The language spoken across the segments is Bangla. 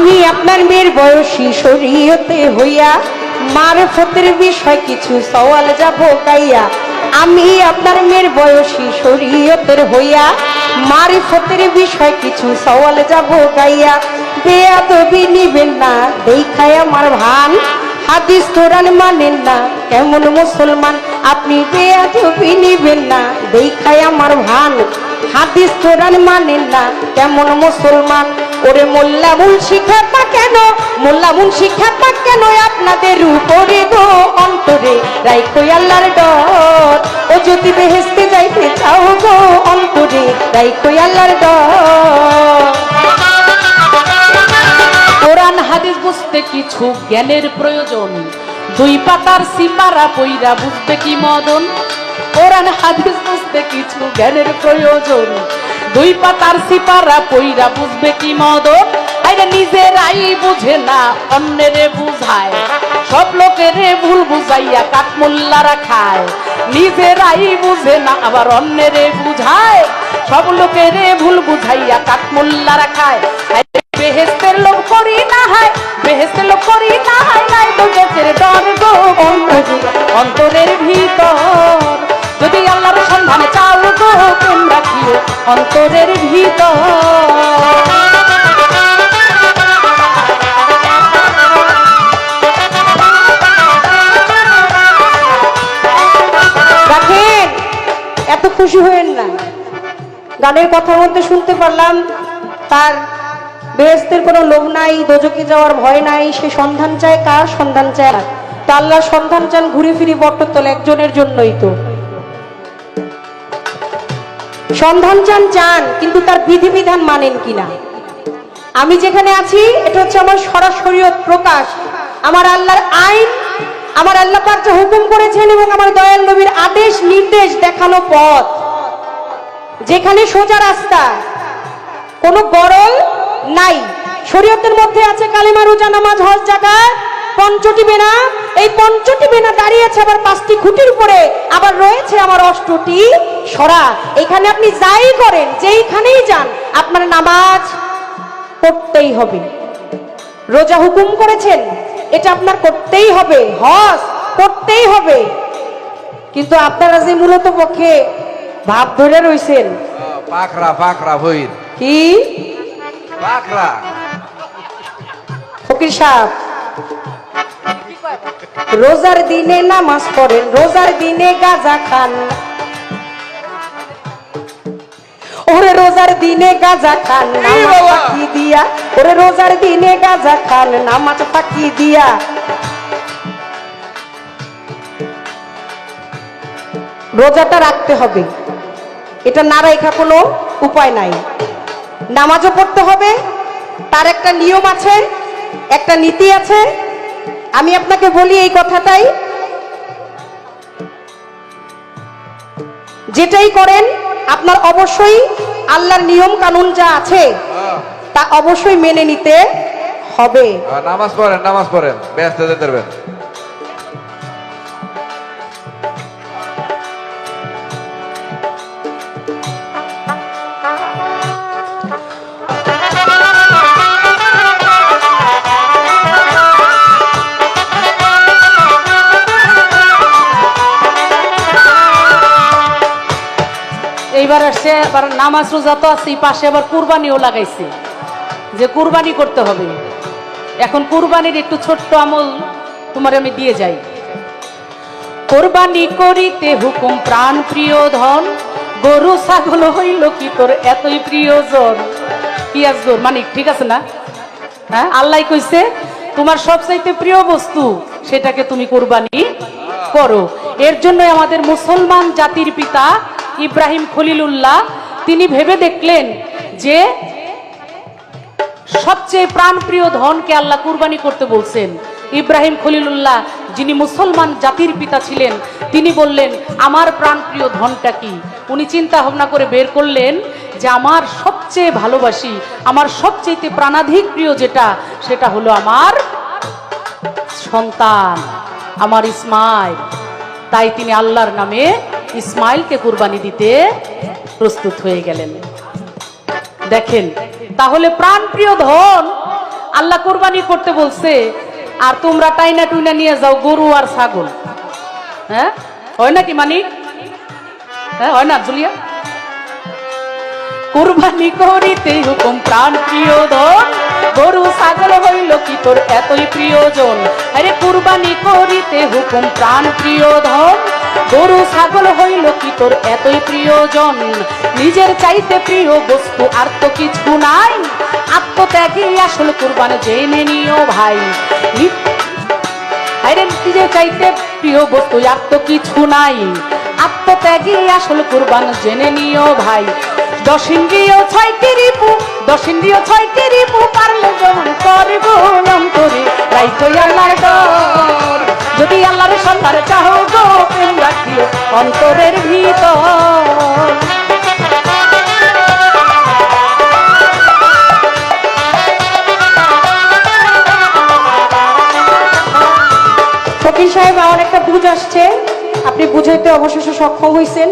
আমি আপনার মেয়ের বয়সী শরীয়তে হইয়া মারফতের বিষয় কিছু সওয়াল যাব গাইয়া আমি আপনার মেয়ের বয়সী শরীয়তের হইয়া মারফতের বিষয় কিছু সওয়াল যাব গাইয়া বেয়াদবি নিবেন না, দেখায় আমার ভান। হাদিস কোরআন মানেন না, কেমন মুসলমান? আপনি বেয়াদবি নিবেন না, দেখায় আমার ভান। হাদিস কোরআন মানেন না, কেমন মুসলমান? ওরে মোল্লা মুন্সি খেপা কেন? মোল্লা মুন্সি খেপা কেন আপনাদের উপরে গো অন্তরে? রাইখো আল্লাহর ডর ও যদি বেহেস্তে যাইতে চাও গো অন্তরে রাইখো আল্লাহর ডর কোরআন, হাদিস বুঝতে কিছু জ্ঞানের প্রয়োজন। দুই পাতার সিপারা পইরা বুঝতে কি মদন? কোরআন, হাদিস বুঝতে কিছু জ্ঞানের প্রয়োজন। দুই পাতার সিপারা পইরা বুঝবে কি মদন আরে নিজেরাই বুঝে না, অন্যেরে বুঝায়। সব লোকেরে ভুল বুঝাইয়া কাঠমোল্লারা খায়। নিজেরাই বুঝে না, আবার অন্যেরে বুঝায়। সব লোকেরে ভুল বুঝাইয়া কাঠমোল্লারা খায়। বেহেস্তের লোক করি না হয় বেহেস্তের লোক করি না হয়, নাই তো ডর গো অন্তরের ভিতর অন্তরের ভিতর। এত খুশি হয়েন না। গানের কথার মধ্যে শুনতে পারলাম, তার বেহেস্তের কোনো লোভ নাই দোজকে যাওয়ার ভয় নাই, সে সন্ধান চায় কার? সন্ধান চায় না। তা সন্ধান চান ঘুরে ফিরি বটতল একজনের জন্যই তো। সন্ধান চান চান, কিন্তু তার বিধিবিধান মানেন কিনা? আমি যেখানে আছি, এটা হচ্ছে আমার সরাসরি প্রকাশ। আমার আল্লাহর আইন, আমার আল্লাহ পাক হুকুম করেছেন এবং আমার দয়াল নবীর আদেশ, নির্দেশ দেখানো পথ। যেখানে সোজা রাস্তা, কোনো গরল নাই। শরীয়তের মধ্যে আছে কালিমা, রোজা, নামাজ, হজ জাকাত পঞ্চটি বেনা। এই পঞ্চটি বেনা দাঁড়িয়েছে আবার পাঁচটি খুঁটির উপরে। আবার রয়েছে আমার অষ্টটি সরা এখানে আপনি যাই করেন যেইখানেই যান আপনার নামাজ পড়তেই হবে। রোজা হুকুম করেছেন এটা আপনার করতেই হবে। হজ করতেই হবে। কিন্তু আপনারা যে মূলত পক্ষে ভাব ধরে রইছেন পাখরা পাখরা ভৈর কি? পাখরা ফকির সাহেব রোজার দিনে নামাজ পড়েন রোজার দিনে গাজা খান। ওরে রোজার দিনে গাজা খান নামাজ? ফাঁকি দিয়া। ওরে রোজার দিনে গাজা খান নামাজ ফাঁকি দিয়া। রোজাটা রাখতে হবে। এটা না রেখা কোনো উপায় নাই। নামাজও পড়তে হবে তার একটা নিয়ম আছে একটা নীতি আছে। আমি আপনাকে বলি এই কথাটাই। যেটাই করেন আপনার অবশ্যই আল্লাহর নিয়ম কানুন যা আছে, তা অবশ্যই মেনে নিতে হবে। নামাজ পড়েন নামাজ পড়েন। ব্যস্ত এইবার আসছে আবার নামাজ রোজা তো আছে পাশে আবার কুরবানিও লাগাইছে। যে কুরবানি করতে হবে। এখন কুরবানির একটু ছোট্ট আমল তোমার আমি দিয়ে যাই। কোরবানি করিতে হুকুম প্রাণ প্রিয় ধন, গরু, ছাগল হইল কি তোর এতই প্রিয়জন? কি আসগর মানিক, ঠিক আছে না? হ্যাঁ আল্লাহ কইছে, তোমার সবচাইতে প্রিয় বস্তু, সেটাকে তুমি কোরবানি করো। এর জন্য আমাদের মুসলমান জাতির পিতা ইব্রাহিম খলিলুল্লাহ, তিনি ভেবে দেখলেন যে সবচেয়ে প্রাণপ্রিয় ধনকে আল্লাহ কুরবানি করতে বলছেন। ইব্রাহিম খলিলুল্লাহ, যিনি মুসলমান জাতির পিতা ছিলেন, তিনি বললেন, আমার প্রাণপ্রিয় ধনটা কি? উনি চিন্তা ভাবনা করে বের করলেন যে, আমার সবচেয়ে ভালোবাসি, আমার সবচেয়ে প্রাণাধিক প্রিয় যেটা, সেটা হলো আমার সন্তান, আমার ইসমাইল। তাই তিনি আল্লাহর নামে ইসমাইলকে কুরবানি দিতে প্রস্তুত হয়ে গেলেন। দেখেন, তাহলে প্রাণপ্রিয় ধন আল্লাহ কোরবানি করতে বলছে, আর তোমরা টাইনা টুইনা নিয়ে যাও, গরু আর ছাগল। হ্যাঁ? হয় নাকি মানিক? হ্যাঁ হয় না জুলিয়া কুরবানি করিতে হুকুম প্রাণ প্রিয় ধন, গরু, ছাগল হইল কি তোর এতই প্রিয়জন? আরে কুরবানি করিতে হুকুম প্রাণ প্রিয় ধন গরু, ছাগল হইল কি তোর এতই প্রিয়জন? নিজের চাইতে প্রিয় বস্তু আর তো কিছু নাই। আত্মত্যাগী আসল কুরবান, জেনে নিও ভাই। নিজের চাইতে প্রিয় বস্তু আর তো কিছু নাই। আত্মত্যাগী আসল কুরবান, জেনে নিও ভাই। দশ ছয়টি রিপু, দশ ছয়টি রিপু পারলে যেমন করে গোলাম করে। রাইতো আল্লাহর যদি আল্লাহর সন্তান অন্তরের ভিতর। সাহেব আমার একটা বুঝ আসছে। আপনি বুঝাইতে অবশেষে সক্ষম হয়েছেন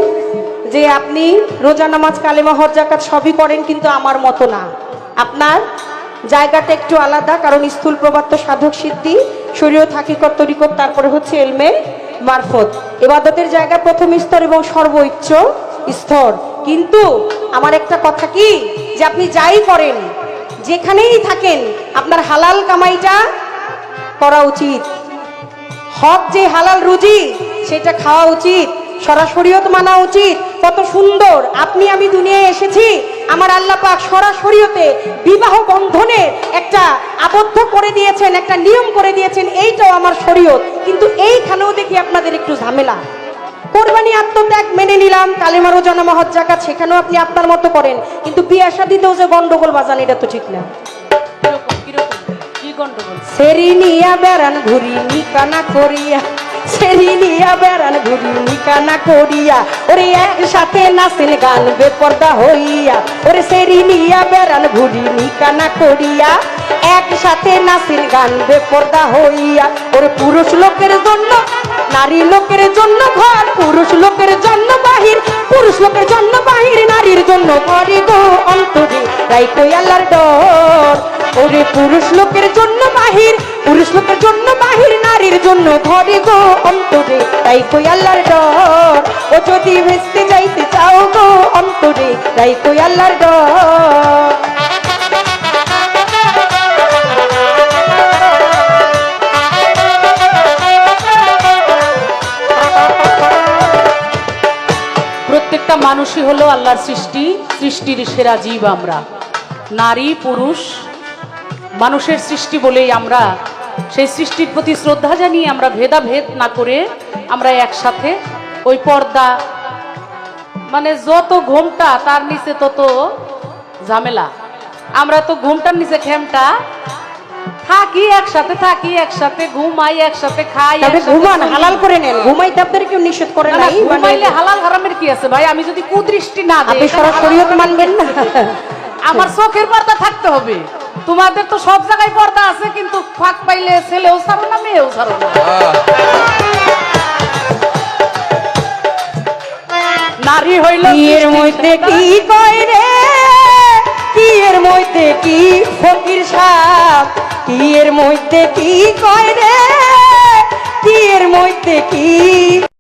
যে আপনি রোজা নামাজ, কালেমা, হজ জাকাত সবই করেন কিন্তু আমার মতো না। আপনার জায়গাটা একটু আলাদা, কারণ স্থূল প্রবাত্য সাধক সিদ্ধি শরীয় থাকিকত তরিকত, তারপরে হচ্ছে এলমে। মারফত। এবাদতের জায়গা প্রথম স্তর এবং সর্বোচ্চ স্তর। কিন্তু আমার একটা কথা কি? যে আপনি যাই করেন, যেখানেই থাকেন, আপনার হালাল কামাইটা করা উচিত। হক যে হালাল রুজি, সেটা খাওয়া উচিত। সরাসরিয়ত মানা উচিত। কত সুন্দর, আপনি আমি দুনিয়ায় এসেছি আমার আল্লাহ পাক সরাসরিয়তে বিবাহ বন্ধনে একটা আবদ্ধ করে দিয়েছেন একটা নিয়ম করে দিয়েছেন এইটাও আমার শরীয়ত। কিন্তু এইখানেও দেখি আপনাদের একটু ঝামেলা। কোরবানি আত্মত্যাগ মেনে নিলাম কালেমা রোজানা মহৎ জাকাত সেখানেও আপনি আপনার মতো করেন। কিন্তু বিয়া শাদিতেও যে গন্ডগোল বাজান এটা তো ঠিক না। কীরকম কীরকম? কি গন্ডগোল? সেরি নিয়া বেড়ান ঘুরি নিকানা করিয়া। সেরি নিয়া ঘুরি নিকানা করিয়া। ওরে একসাথে নাচেন গান বেপর্দা হইয়া। ওরে সেরি নিয়া ঘুরি নিকানা করিয়া। একসাথে নাচেন গান বেপর্দা হইয়া। ওরে পুরুষ লোকের জন্য, নারী লোকের জন্য ঘর। পুরুষ লোকের জন্য বাহির, পুরুষ লোকের জন্য বাহির, নারীর জন্য ঘরে গো অন্তরে। তাই কই আল্লাহর ডর। ওরে পুরুষ লোকের জন্য বাহির, পুরুষ লোকের জন্য বাহির নারীর জন্য ঘরে গো অন্তরে, তাই কই আল্লাহর ডর? ও যদি ভেস্তে যাইতে চাও গো অন্তরে, তাই কই আল্লাহর ডর? প্রত্যেকটা মানুষই হলো আল্লাহর সৃষ্টি, সৃষ্টির সেরা জীব আমরা। নারী, পুরুষ, মানুষের সৃষ্টি বলেই আমরা সেই সৃষ্টির প্রতি শ্রদ্ধা জানিয়ে আমরা ভেদাভেদ না করে আমরা একসাথে ওই পর্দা মানে যত ঘোমটা তার নিচে তত ঝামেলা। আমরা তো ঘুমটার নিচে খেমটা থাকি একসাথে থাকি একসাথে ঘুমাই একসাথে খাই ঘুমান হালাল করে নেন। ঘুমাইতে আপনাদের কেউ নিষেধ করে না, মানে ঘুমাইলে হালাল হারামের কি আছে ভাই? আমি যদি কুদৃষ্টি না দিই আপনি মানবেন না। আমার চোখের পর্দা থাকতে হবে। তোমাদের তো সব জায়গায় পর্দা আছে কিন্তু ফাঁক পাইলে ছেলেও ছাড়ো না মেয়েও ছাড়ো না। নারী হইল কিয়ের মধ্যে কি কয় রে? কিয়ের মধ্যে কি ফকির সাপ? কিয়ের মধ্যে কি কয় রে? কিয়ের মধ্যে কি